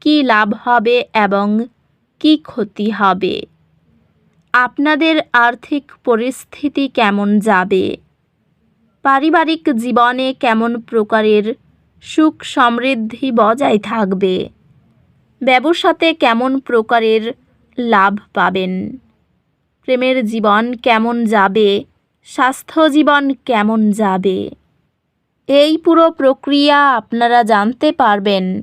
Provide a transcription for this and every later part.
কি লাভ হবে এবং কি ক্ষতি হবে? আপনাদের আর্থিক পরিস্থিতি কেমন যাবে? পারিবারিক জীবনে কেমন প্রকারের সুখ সমৃদ্ধি বজায় থাকবে? ব্যবসাতে কেমন প্রকারের লাভ পাবেন? প্রেমের জীবন কেমন যাবে? স্বাস্থ্য জীবন কেমন যাবে? এই পুরো প্রক্রিয়া আপনারা জানতে পারবেন।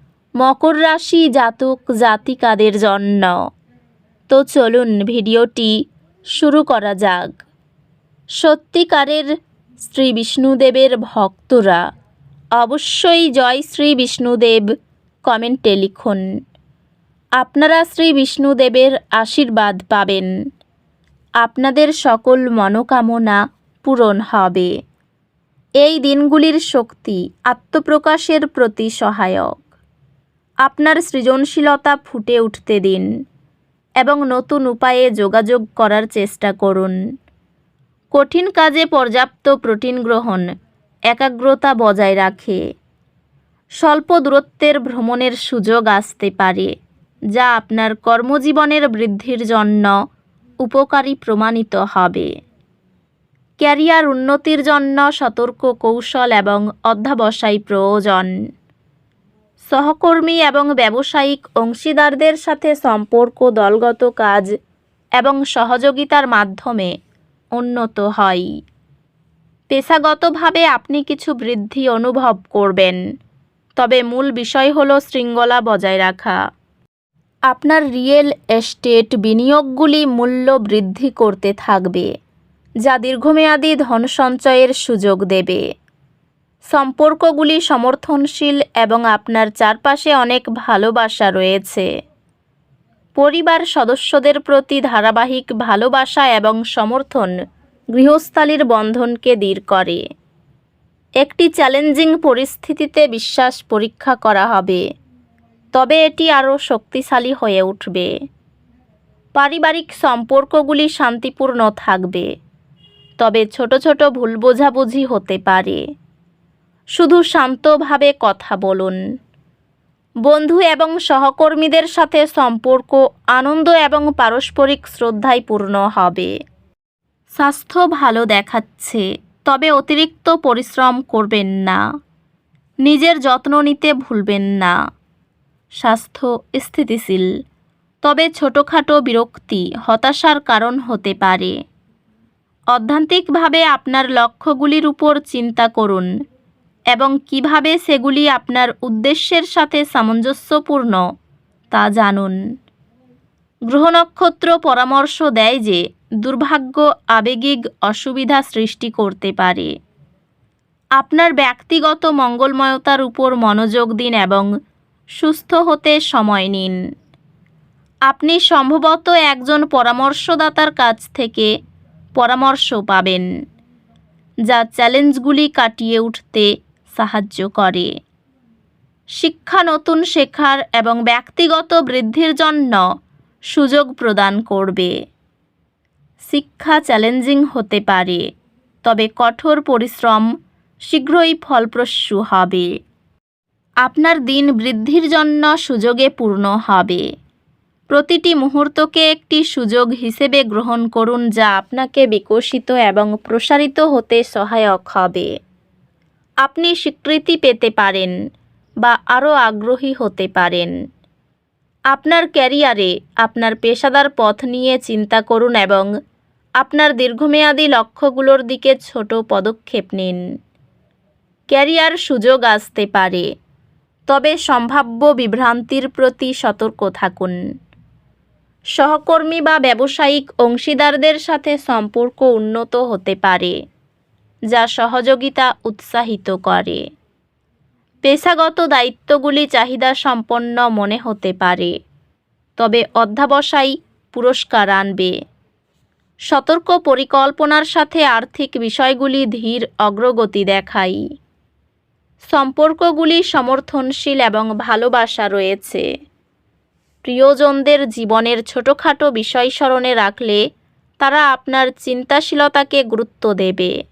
মকর রাশি জাতক, জাতিকাদের জন্য। তো চলুন ভিডিওটি শুরু করা যাক। সত্যিকারের শ্রী বিষ্ণুদেবের ভক্তরা অবশ্যই জয় শ্রী বিষ্ণুদেব কমেন্টে লিখুন। আপনারা শ্রী বিষ্ণুদেবের আশীর্বাদ পাবেন। আপনাদের সকল মনোকামনা পূরণ হবে। এই দিনগুলির শক্তি আত্মপ্রকাশের প্রতি সহায়ক। আপনার সৃজনশীলতা ফুটে উঠতে দিন এবং নতুন উপায়ে যোগাযোগ করার চেষ্টা করুন। কঠিন কাজে পর্যাপ্ত প্রোটিন গ্রহণ একাগ্রতা বজায় রাখে। স্বল্প দূরত্বের ভ্রমণের সুযোগ আসতে পারে, যা আপনার কর্মজীবনের বৃদ্ধির জন্য উপকারী প্রমাণিত হবে। ক্যারিয়ার উন্নতির জন্য সতর্ক কৌশল এবং অধ্যাবসায় প্রয়োজন। সহকর্মী এবং ব্যবসায়িক অংশীদারদের সাথে সম্পর্ক, দলগত কাজ এবং সহযোগিতার মাধ্যমে উন্নত হয়। পেশাগতভাবে আপনি কিছু বৃদ্ধি অনুভব করবেন। তবে মূল বিষয় হলো শৃঙ্খলা বজায় রাখা। আপনার রিয়েল এস্টেট বিনিয়োগগুলি মূল্য বৃদ্ধি করতে থাকবে, যা দীর্ঘমেয়াদী ধন সঞ্চয়ের সুযোগ দেবে। সম্পর্কগুলি সমর্থনশীল এবং আপনার চারপাশে অনেক ভালোবাসা রয়েছে। পরিবার সদস্যদের প্রতি ধারাবাহিক ভালোবাসা এবং সমর্থন গৃহস্থালির বন্ধনকে দৃঢ় করে। একটি চ্যালেঞ্জিং পরিস্থিতিতে বিশ্বাস পরীক্ষা করা হবে। তবে এটি আরও শক্তিশালী হয়ে উঠবে। পারিবারিক সম্পর্কগুলি শান্তিপূর্ণ থাকবে। তবে ছোট ছোট ভুল বোঝাবুঝি হতে পারে। শুধু শান্তভাবে কথা বলুন। বন্ধু এবং সহকর্মীদের সাথে সম্পর্ক, আনন্দ এবং পারস্পরিক শ্রদ্ধায় পূর্ণ হবে। স্বাস্থ্য ভালো দেখাচ্ছে, তবে অতিরিক্ত পরিশ্রম করবেন না। নিজের যত্ন নিতে ভুলবেন না। স্বাস্থ্য স্থিতিশীল, তবে ছোটোখাটো বিরক্তি হতাশার কারণ হতে পারে। অধ্যান্তিকভাবে আপনার লক্ষ্যগুলির উপর চিন্তা করুন। এবং কীভাবে সেগুলি আপনার উদ্দেশ্যের সাথে সামঞ্জস্যপূর্ণ, তা জানুন। গ্রহ নক্ষত্র পরামর্শ দেয় যে দুর্ভাগ্য, আবেগিক অসুবিধা সৃষ্টি করতে পারে। আপনার ব্যক্তিগত মঙ্গলময়তার উপর মনোযোগ দিন এবং সুস্থ হতে সময় নিন। আপনি সম্ভবত একজন পরামর্শদাতার কাছ থেকে পরামর্শ পাবেন, যা চ্যালেঞ্জগুলি কাটিয়ে উঠতে সাহায্য করে। শিক্ষা নতুন শেখার এবং ব্যক্তিগত বৃদ্ধির জন্য সুযোগ প্রদান করবে। শিক্ষা চ্যালেঞ্জিং হতে পারে, তবে কঠোর পরিশ্রম শীঘ্রই ফলপ্রসূ হবে। আপনার দিন বৃদ্ধির জন্য সুযোগে পূর্ণ হবে। প্রতিটি মুহূর্তকে একটি সুযোগ হিসেবে গ্রহণ করুন যা আপনাকে বিকশিত এবং প্রসারিত হতে সহায়ক হবে। আপনি স্বীকৃতি পেতে পারেন বা আরও আগ্রহী হতে পারেন। আপনার ক্যারিয়ারে আপনার পেশাদার পথ নিয়ে চিন্তা করুন এবং আপনার দীর্ঘমেয়াদী লক্ষ্যগুলোর দিকে ছোট পদক্ষেপ নিন। ক্যারিয়ার সুযোগ আসতে পারে, তবে সম্ভাব্য বিভ্রান্তির প্রতি সতর্ক থাকুন। সহকর্মী বা ব্যবসায়িক অংশীদারদের সাথে সম্পর্ক উন্নত হতে পারে। যা সহযোগিতা উৎসাহিত করে। পেশাগত দায়িত্বগুলি চাহিদা সম্পন্ন মনে হতে পারে। তবে অধ্যাবসায় পুরস্কার আনবে। সতর্ক পরিকল্পনার সাথে আর্থিক বিষয়গুলি ধীর অগ্রগতি দেখাই সম্পর্কগুলি সমর্থনশীল এবং ভালোবাসা রয়েছে। প্রিয়জনদের জীবনের ছোটোখাটো বিষয় স্মরণে রাখলে তারা আপনার চিন্তাশীলতাকে গুরুত্ব দেবে।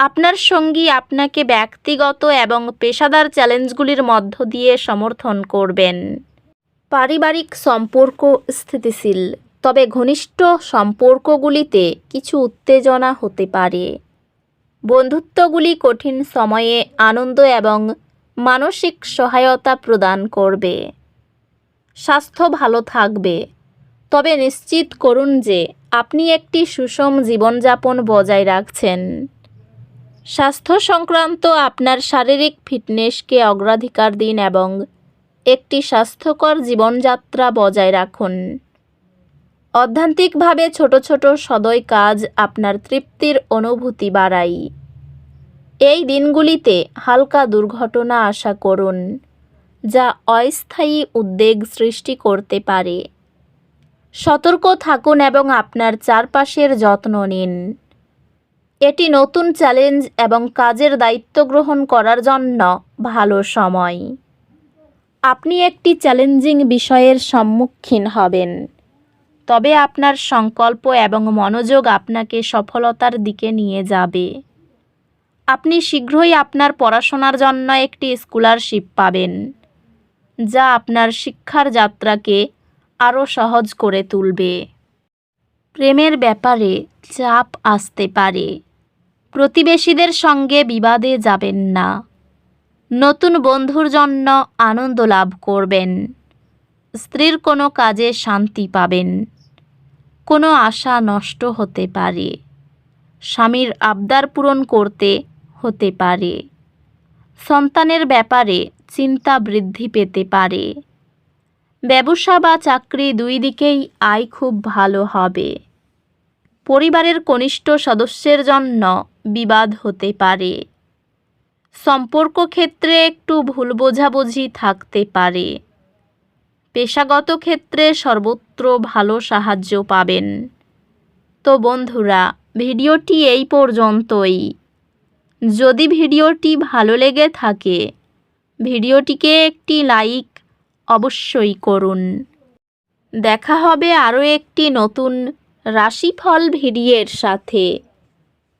আপনার সঙ্গী আপনাকে ব্যক্তিগত এবং পেশাদার চ্যালেঞ্জগুলির মধ্য দিয়ে সমর্থন করবেন। পারিবারিক সম্পর্ক স্থিতিশীল, তবে ঘনিষ্ঠ সম্পর্কগুলিতে কিছু উত্তেজনা হতে পারে। বন্ধুত্বগুলি কঠিন সময়ে আনন্দ এবং মানসিক সহায়তা প্রদান করবে। স্বাস্থ্য ভালো থাকবে, তবে নিশ্চিত করুন যে আপনি একটি সুষম জীবনযাপন বজায় রাখছেন। স্বাস্থ্য সংক্রান্ত আপনার শারীরিক ফিটনেসকে অগ্রাধিকার দিন এবং একটি স্বাস্থ্যকর জীবনযাত্রা বজায় রাখুন। অধ্যান্তিকভাবে ছোট ছোট সদয় কাজ আপনার তৃপ্তির অনুভূতি বাড়াই। এই দিনগুলিতে হালকা দুর্ঘটনা আশা করুন, যা অস্থায়ী উদ্বেগ সৃষ্টি করতে পারে। সতর্ক থাকুন এবং আপনার চারপাশের যত্ন নিন। এটি নতুন চ্যালেঞ্জ এবং কাজের দায়িত্ব গ্রহণ করার জন্য ভালো সময়। আপনি একটি চ্যালেঞ্জিং বিষয়ের সম্মুখীন হবেন। তবে আপনার সংকল্প এবং মনোযোগ আপনাকে সফলতার দিকে নিয়ে যাবে। আপনি শীঘ্রই আপনার পড়াশোনার জন্য একটি স্কলারশিপ পাবেন, যা আপনার শিক্ষার যাত্রাকে আরও সহজ করে তুলবে। প্রেমের ব্যাপারে চাপ আসতে পারে। প্রতিবেশীদের সঙ্গে বিবাদে যাবেন না। নতুন বন্ধুর জন্য আনন্দ লাভ করবেন। স্ত্রীর কোনো কাজে শান্তি পাবেন। কোনো আশা নষ্ট হতে পারে। স্বামীর আবদার পূরণ করতে হতে পারে। সন্তানের ব্যাপারে চিন্তা বৃদ্ধি পেতে পারে। ব্যবসা বা চাকরি দুই দিকেই আয় খুব ভালো হবে। পরিবারের কনিষ্ঠ সদস্যের জন্য বিবাদ হতে পারে। সম্পর্ক ক্ষেত্রে একটু ভুল বোঝাবুঝি থাকতে পারে। পেশাগত ক্ষেত্রে সর্বত্র ভালো সাহায্য পাবেন। তো বন্ধুরা, ভিডিওটি এই পর্যন্তই। যদি ভিডিওটি ভালো লেগে থাকে, ভিডিওটিকে একটি লাইক অবশ্যই করুন। দেখা হবে আরও একটি নতুন রাশিফল ভিডিওর সাথে।